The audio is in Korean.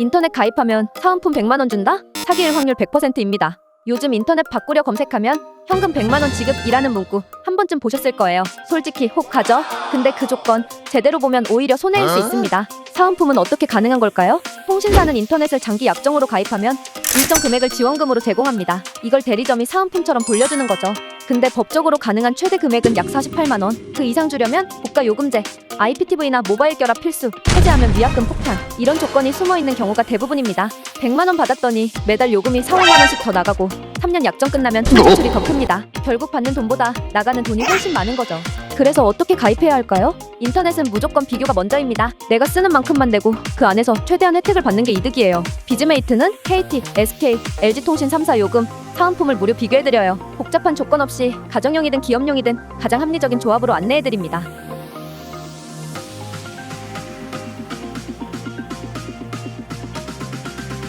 인터넷 가입하면 사은품 100만 원 준다? 사기일 확률 100%입니다. 요즘 인터넷 바꾸려 검색하면 현금 100만 원 지급이라는 문구 한 번쯤 보셨을 거예요. 솔직히 혹하죠? 근데 그 조건 제대로 보면 오히려 손해일 수 있습니다. 사은품은 어떻게 가능한 걸까요? 통신사는 인터넷을 장기 약정으로 가입하면 일정 금액을 지원금으로 제공합니다. 이걸 대리점이 사은품처럼 돌려주는 거죠. 근데 법적으로 가능한 최대 금액은 약 48만 원. 그 이상 주려면 국가 요금제, IPTV나 모바일 결합 필수, 해지하면 위약금 폭탄 이런 조건이 숨어 있는 경우가 대부분입니다. 100만 원 받았더니 매달 요금이 4, 5만 원씩 더 나가고 3년 약정 끝나면 총 지출이 더 큽니다. 결국 받는 돈보다 나가는 돈이 훨씬 많은 거죠. 그래서 어떻게 가입해야 할까요? 인터넷은 무조건 비교가 먼저입니다. 내가 쓰는 만큼만 내고 그 안에서 최대한 혜택을 받는 게 이득이에요. 비즈메이트는 KT, SK, LG통신 3사 요금, 사은품을 무료 비교해드려요. 복잡한 조건 없이 가정용이든 기업용이든 가장 합리적인 조합으로 안내해드립니다.